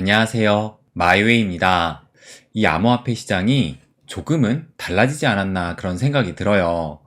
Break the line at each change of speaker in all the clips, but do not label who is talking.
안녕하세요. 마이웨이입니다. 이 암호화폐 시장이 조금은 달라지지 않았나 그런 생각이 들어요.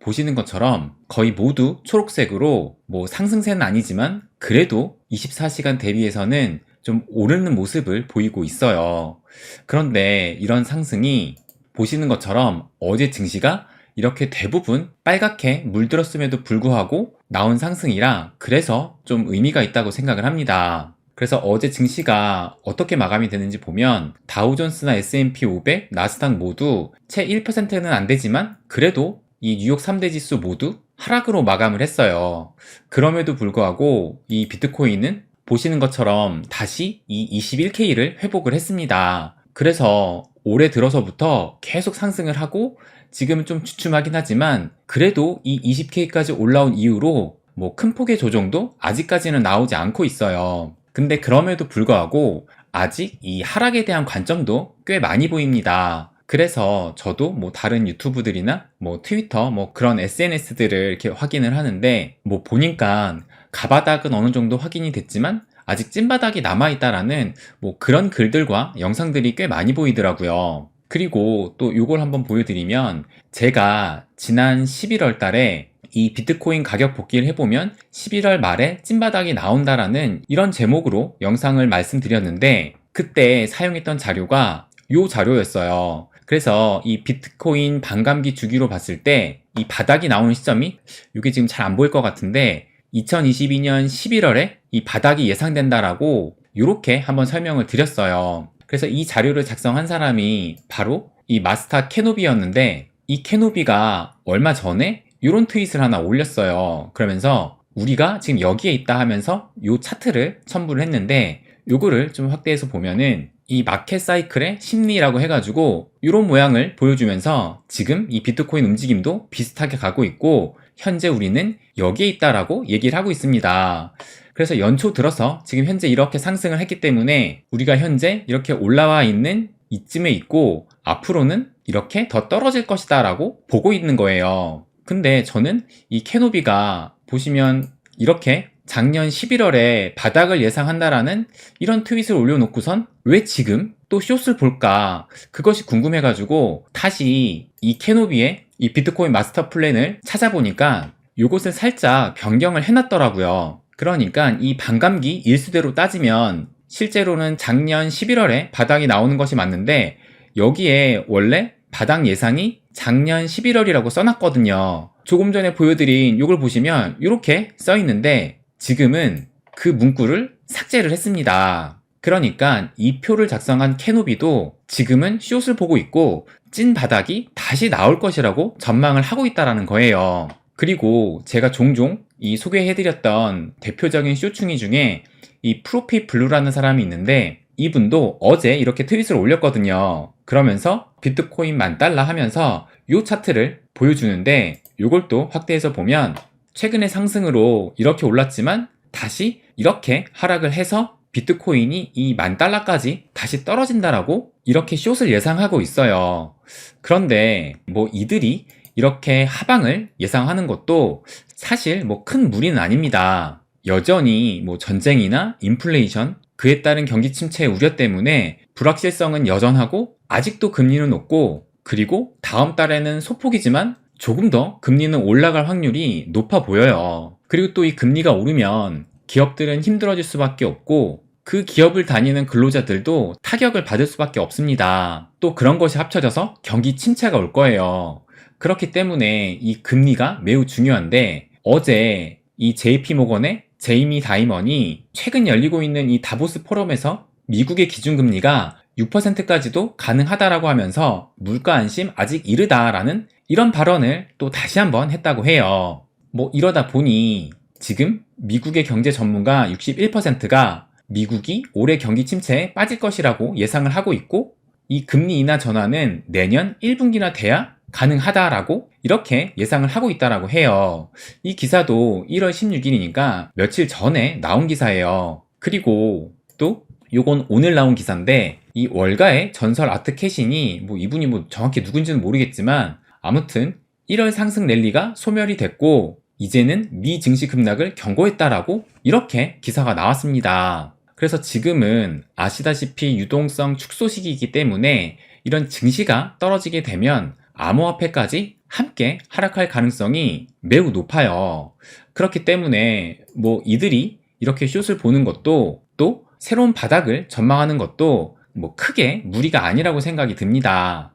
보시는 것처럼 거의 모두 초록색으로 뭐 상승세는 아니지만 그래도 24시간 대비해서는 좀 오르는 모습을 보이고 있어요. 그런데 이런 상승이 보시는 것처럼 어제 증시가 이렇게 대부분 빨갛게 물들었음에도 불구하고 나온 상승이라 그래서 좀 의미가 있다고 생각을 합니다. 그래서 어제 증시가 어떻게 마감이 되는지 보면 다우존스나 S&P 500, 나스닥 모두 채 1%는 안 되지만 그래도 이 뉴욕 3대 지수 모두 하락으로 마감을 했어요. 그럼에도 불구하고 이 비트코인은 보시는 것처럼 다시 이 21K를 회복을 했습니다. 그래서 올해 들어서부터 계속 상승을 하고 지금은 좀 주춤하긴 하지만 그래도 이 20K까지 올라온 이후로 뭐 큰 폭의 조정도 아직까지는 나오지 않고 있어요. 근데 그럼에도 불구하고 아직 이 하락에 대한 관점도 꽤 많이 보입니다. 그래서 저도 뭐 다른 유튜브들이나 뭐 트위터 뭐 그런 SNS들을 이렇게 확인을 하는데 뭐 보니까 가바닥은 어느 정도 확인이 됐지만 아직 찐바닥이 남아있다라는 뭐 그런 글들과 영상들이 꽤 많이 보이더라고요. 그리고 또 이걸 한번 보여드리면 제가 지난 11월 달에 이 비트코인 가격 복귀를 해보면 11월 말에 찐바닥이 나온다라는 이런 제목으로 영상을 말씀드렸는데 그때 사용했던 자료가 이 자료였어요. 그래서 이 비트코인 반감기 주기로 봤을 때 이 바닥이 나오는 시점이 이게 지금 잘 안 보일 것 같은데 2022년 11월에 이 바닥이 예상된다라고 이렇게 한번 설명을 드렸어요. 그래서 이 자료를 작성한 사람이 바로 이 마스타 캐노비였는데 이 캐노비가 얼마 전에 이런 트윗을 하나 올렸어요. 그러면서 우리가 지금 여기에 있다 하면서 이 차트를 첨부를 했는데 요거를 좀 확대해서 보면은 이 마켓 사이클의 심리라고 해가지고 이런 모양을 보여주면서 지금 이 비트코인 움직임도 비슷하게 가고 있고 현재 우리는 여기에 있다라고 얘기를 하고 있습니다. 그래서 연초 들어서 지금 현재 이렇게 상승을 했기 때문에 우리가 현재 이렇게 올라와 있는 이쯤에 있고 앞으로는 이렇게 더 떨어질 것이다 라고 보고 있는 거예요. 근데 저는 이 캐노비가 보시면 이렇게 작년 11월에 바닥을 예상한다라는 이런 트윗을 올려놓고선 왜 지금 또 숏을 볼까 그것이 궁금해가지고 다시 이 캐노비의 이 비트코인 마스터 플랜을 찾아보니까 요것을 살짝 변경을 해놨더라고요. 그러니까 이 반감기 일수대로 따지면 실제로는 작년 11월에 바닥이 나오는 것이 맞는데 여기에 원래 바닥 예상이 작년 11월이라고 써놨거든요. 조금 전에 보여드린 이걸 보시면 이렇게 써 있는데 지금은 그 문구를 삭제를 했습니다. 그러니까 이 표를 작성한 캐노비도 지금은 숏을 보고 있고 찐 바닥이 다시 나올 것이라고 전망을 하고 있다라는 거예요. 그리고 제가 종종 이 소개해드렸던 대표적인 쇼충이 중에 이 프로핏 블루라는 사람이 있는데 이분도 어제 이렇게 트윗을 올렸거든요. 그러면서 비트코인 만 달러 하면서 이 차트를 보여주는데 이걸 또 확대해서 보면 최근의 상승으로 이렇게 올랐지만 다시 이렇게 하락을 해서 비트코인이 이 만 달러까지 다시 떨어진다라고 이렇게 숏을 예상하고 있어요. 그런데 뭐 이들이 이렇게 하방을 예상하는 것도 사실 뭐 큰 무리는 아닙니다. 여전히 뭐 전쟁이나 인플레이션, 그에 따른 경기 침체 우려 때문에 불확실성은 여전하고 아직도 금리는 높고 그리고 다음 달에는 소폭이지만 조금 더 금리는 올라갈 확률이 높아 보여요. 그리고 또 이 금리가 오르면 기업들은 힘들어질 수밖에 없고 그 기업을 다니는 근로자들도 타격을 받을 수밖에 없습니다. 또 그런 것이 합쳐져서 경기 침체가 올 거예요. 그렇기 때문에 이 금리가 매우 중요한데 어제 이 JP 모건의 제이미 다이먼이 최근 열리고 있는 이 다보스 포럼에서 미국의 기준금리가 6%까지도 가능하다라고 하면서 물가 안심 아직 이르다라는 이런 발언을 또 다시 한번 했다고 해요. 뭐 이러다 보니 지금 미국의 경제 전문가 61%가 미국이 올해 경기 침체에 빠질 것이라고 예상을 하고 있고 이 금리 인하 전환은 내년 1분기나 돼야 가능하다라고 이렇게 예상을 하고 있다라고 해요. 이 기사도 1월 16일이니까 며칠 전에 나온 기사예요. 그리고 또 요건 오늘 나온 기사인데 이 월가의 전설 아트 캐신이 뭐 이분이 뭐 정확히 누군지는 모르겠지만 아무튼 1월 상승 랠리가 소멸이 됐고 이제는 미 증시 급락을 경고했다라고 이렇게 기사가 나왔습니다. 그래서 지금은 아시다시피 유동성 축소 시기이기 때문에 이런 증시가 떨어지게 되면 암호화폐까지 함께 하락할 가능성이 매우 높아요. 그렇기 때문에 뭐 이들이 이렇게 숏을 보는 것도 또 새로운 바닥을 전망하는 것도 뭐 크게 무리가 아니라고 생각이 듭니다.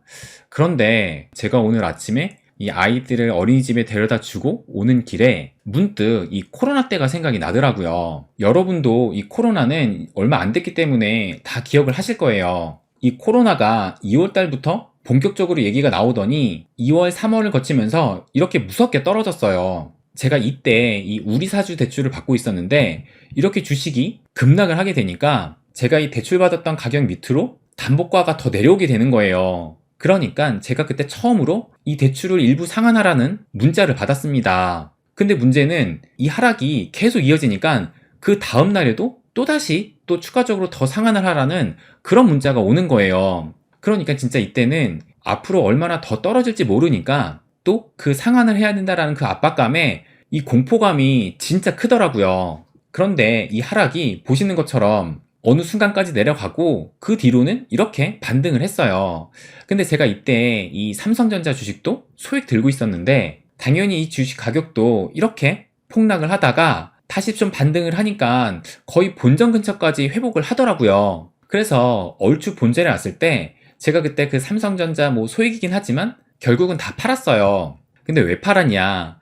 그런데 제가 오늘 아침에 이 아이들을 어린이집에 데려다 주고 오는 길에 문득 이 코로나 때가 생각이 나더라고요. 여러분도 이 코로나는 얼마 안 됐기 때문에 다 기억을 하실 거예요. 이 코로나가 2월 달부터 본격적으로 얘기가 나오더니 2월, 3월을 거치면서 이렇게 무섭게 떨어졌어요. 제가 이때 이 우리 사주 대출을 받고 있었는데 이렇게 주식이 급락을 하게 되니까 제가 이 대출 받았던 가격 밑으로 담보가가 더 내려오게 되는 거예요. 그러니까 제가 그때 처음으로 이 대출을 일부 상환하라는 문자를 받았습니다. 근데 문제는 이 하락이 계속 이어지니까 그 다음 날에도 또다시 또 추가적으로 더 상환을 하라는 그런 문자가 오는 거예요. 그러니까 진짜 이때는 앞으로 얼마나 더 떨어질지 모르니까 또 그 상환을 해야 된다라는 그 압박감에 이 공포감이 진짜 크더라고요. 그런데 이 하락이 보시는 것처럼 어느 순간까지 내려가고 그 뒤로는 이렇게 반등을 했어요. 근데 제가 이때 이 삼성전자 주식도 소액 들고 있었는데 당연히 이 주식 가격도 이렇게 폭락을 하다가 다시 좀 반등을 하니까 거의 본전 근처까지 회복을 하더라고요. 그래서 얼추 본전에 왔을 때 제가 그때 그 삼성전자 뭐 소액이긴 하지만 결국은 다 팔았어요. 근데 왜 팔았냐?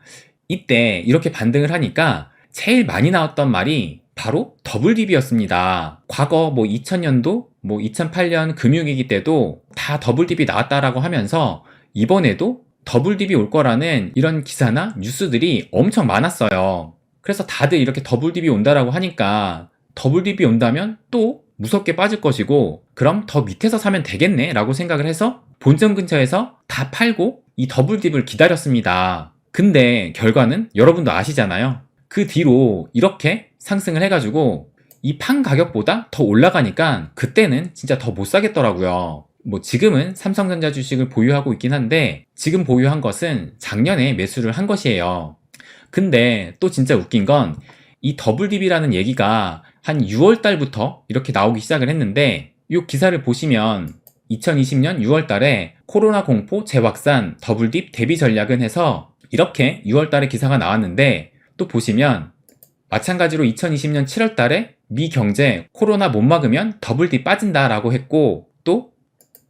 이때 이렇게 반등을 하니까 제일 많이 나왔던 말이 바로 더블 딥이었습니다. 과거 뭐 2000년도, 뭐 2008년 금융위기 때도 다 더블 딥이 나왔다라고 하면서 이번에도 더블 딥이 올 거라는 이런 기사나 뉴스들이 엄청 많았어요. 그래서 다들 이렇게 더블 딥이 온다라고 하니까 더블 딥이 온다면 또 무섭게 빠질 것이고 그럼 더 밑에서 사면 되겠네 라고 생각을 해서 본점 근처에서 다 팔고 이 더블 딥을 기다렸습니다. 근데 결과는 여러분도 아시잖아요. 그 뒤로 이렇게 상승을 해가지고 이 판 가격보다 더 올라가니까 그때는 진짜 더 못 사겠더라고요. 뭐 지금은 삼성전자 주식을 보유하고 있긴 한데 지금 보유한 것은 작년에 매수를 한 것이에요. 근데 또 진짜 웃긴 건 이 더블 딥이라는 얘기가 한 6월 달부터 이렇게 나오기 시작을 했는데 이 기사를 보시면 2020년 6월 달에 코로나 공포 재확산 더블 딥 대비 전략은 해서 이렇게 6월 달에 기사가 나왔는데 또 보시면 마찬가지로 2020년 7월 달에 미 경제 코로나 못 막으면 더블 딥 빠진다 라고 했고 또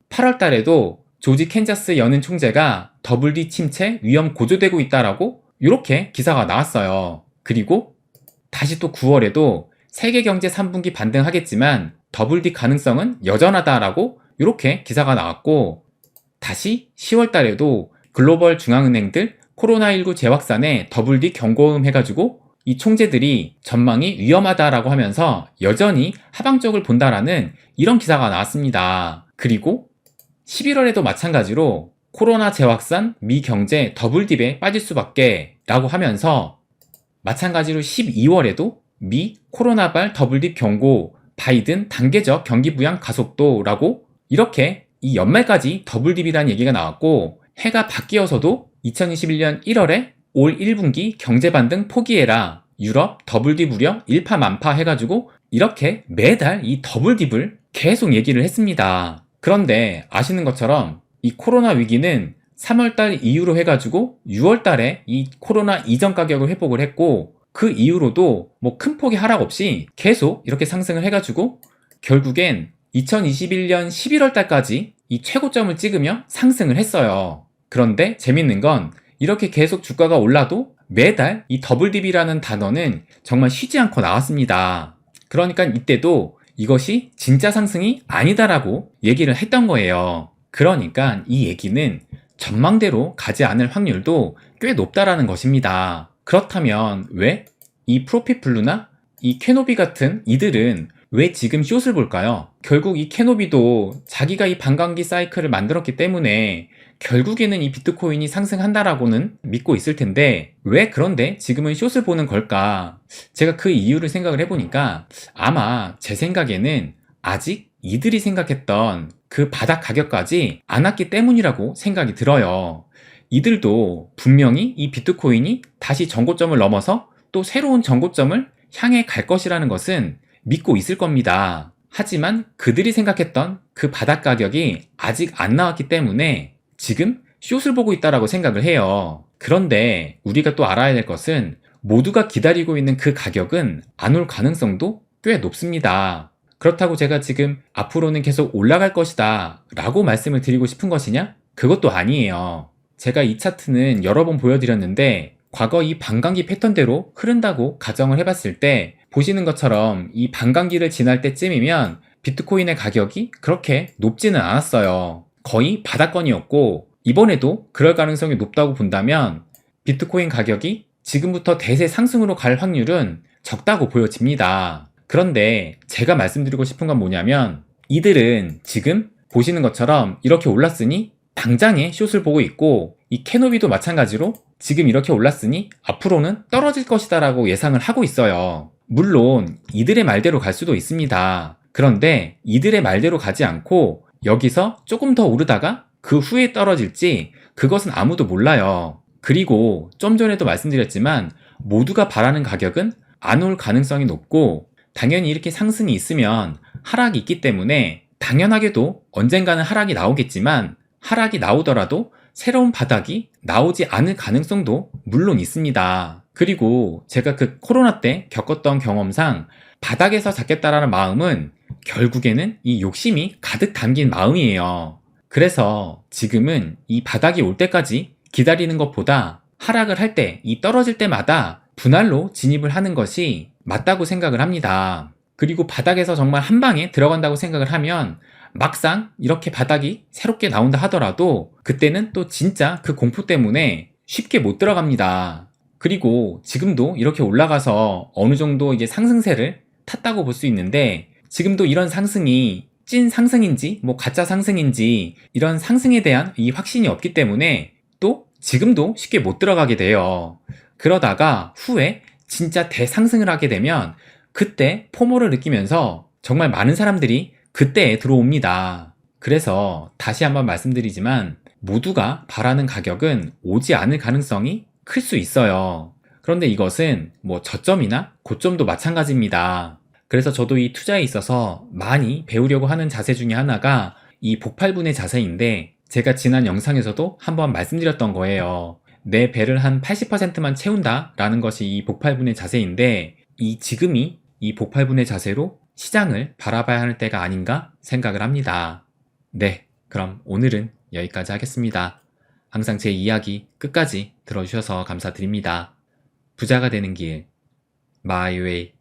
8월 달에도 조지 캔자스 연은 총재가 더블 딥 침체 위험 고조되고 있다라고 이렇게 기사가 나왔어요. 그리고 다시 또 9월에도 세계 경제 3분기 반등하겠지만 더블 딥 가능성은 여전하다라고 이렇게 기사가 나왔고 다시 10월 달에도 글로벌 중앙은행들 코로나19 재확산에 더블 딥 경고음 해가지고 이 총재들이 전망이 위험하다라고 하면서 여전히 하방적을 본다라는 이런 기사가 나왔습니다. 그리고 11월에도 마찬가지로 코로나 재확산 미 경제 더블 딥에 빠질 수밖에 라고 하면서 마찬가지로 12월에도 미 코로나발 더블딥 경고 바이든 단계적 경기 부양 가속도라고 이렇게 이 연말까지 더블딥이라는 얘기가 나왔고 해가 바뀌어서도 2021년 1월에 올 1분기 경제 반등 포기해라 유럽 더블딥 우려 일파만파 해가지고 이렇게 매달 이 더블딥을 계속 얘기를 했습니다. 그런데 아시는 것처럼 이 코로나 위기는 3월달 이후로 해가지고 6월달에 이 코로나 이전 가격을 회복을 했고 그 이후로도 뭐 큰 폭의 하락 없이 계속 이렇게 상승을 해가지고 결국엔 2021년 11월 달까지 이 최고점을 찍으며 상승을 했어요. 그런데 재밌는 건 이렇게 계속 주가가 올라도 매달 이 더블 딥이라는 단어는 정말 쉬지 않고 나왔습니다. 그러니까 이때도 이것이 진짜 상승이 아니다라고 얘기를 했던 거예요. 그러니까 이 얘기는 전망대로 가지 않을 확률도 꽤 높다라는 것입니다. 그렇다면 왜 이 프로핏 블루나 이 캐노비 같은 이들은 왜 지금 숏을 볼까요? 결국 이 캐노비도 자기가 이 반감기 사이클을 만들었기 때문에 결국에는 이 비트코인이 상승한다라고는 믿고 있을 텐데 왜 그런데 지금은 숏을 보는 걸까? 제가 그 이유를 생각을 해보니까 아마 제 생각에는 아직 이들이 생각했던 그 바닥 가격까지 안 왔기 때문이라고 생각이 들어요. 이들도 분명히 이 비트코인이 다시 전고점을 넘어서 또 새로운 전고점을 향해 갈 것이라는 것은 믿고 있을 겁니다. 하지만 그들이 생각했던 그 바닥 가격이 아직 안 나왔기 때문에 지금 숏을 보고 있다라고 생각을 해요. 그런데 우리가 또 알아야 될 것은 모두가 기다리고 있는 그 가격은 안 올 가능성도 꽤 높습니다. 그렇다고 제가 지금 앞으로는 계속 올라갈 것이다 라고 말씀을 드리고 싶은 것이냐? 그것도 아니에요. 제가 이 차트는 여러 번 보여드렸는데 과거 이 반감기 패턴대로 흐른다고 가정을 해봤을 때 보시는 것처럼 이 반감기를 지날 때쯤이면 비트코인의 가격이 그렇게 높지는 않았어요. 거의 바닥권이었고 이번에도 그럴 가능성이 높다고 본다면 비트코인 가격이 지금부터 대세 상승으로 갈 확률은 적다고 보여집니다. 그런데 제가 말씀드리고 싶은 건 뭐냐면 이들은 지금 보시는 것처럼 이렇게 올랐으니 당장에 숏을 보고 있고 이 캐노비도 마찬가지로 지금 이렇게 올랐으니 앞으로는 떨어질 것이다 라고 예상을 하고 있어요. 물론 이들의 말대로 갈 수도 있습니다. 그런데 이들의 말대로 가지 않고 여기서 조금 더 오르다가 그 후에 떨어질지 그것은 아무도 몰라요. 그리고 좀 전에도 말씀드렸지만 모두가 바라는 가격은 안 올 가능성이 높고 당연히 이렇게 상승이 있으면 하락이 있기 때문에 당연하게도 언젠가는 하락이 나오겠지만 하락이 나오더라도 새로운 바닥이 나오지 않을 가능성도 물론 있습니다. 그리고 제가 그 코로나 때 겪었던 경험상 바닥에서 잡겠다라는 마음은 결국에는 이 욕심이 가득 담긴 마음이에요. 그래서 지금은 이 바닥이 올 때까지 기다리는 것보다 하락을 할 때, 이 떨어질 때마다 분할로 진입을 하는 것이 맞다고 생각을 합니다. 그리고 바닥에서 정말 한 방에 들어간다고 생각을 하면 막상 이렇게 바닥이 새롭게 나온다 하더라도 그때는 또 진짜 그 공포 때문에 쉽게 못 들어갑니다. 그리고 지금도 이렇게 올라가서 어느 정도 이제 상승세를 탔다고 볼 수 있는데 지금도 이런 상승이 찐 상승인지 뭐 가짜 상승인지 이런 상승에 대한 이 확신이 없기 때문에 또 지금도 쉽게 못 들어가게 돼요. 그러다가 후에 진짜 대상승을 하게 되면 그때 포모를 느끼면서 정말 많은 사람들이 그때에 들어옵니다. 그래서 다시 한번 말씀드리지만 모두가 바라는 가격은 오지 않을 가능성이 클 수 있어요. 그런데 이것은 뭐 저점이나 고점도 마찬가지입니다. 그래서 저도 이 투자에 있어서 많이 배우려고 하는 자세 중에 하나가 이 복팔분의 자세인데 제가 지난 영상에서도 한번 말씀드렸던 거예요. 내 배를 한 80%만 채운다 라는 것이 이 복팔분의 자세인데 이 지금이 이 복팔분의 자세로 시장을 바라봐야 할 때가 아닌가 생각을 합니다. 네, 그럼 오늘은 여기까지 하겠습니다. 항상 제 이야기 끝까지 들어주셔서 감사드립니다. 부자가 되는 길, 마이웨이.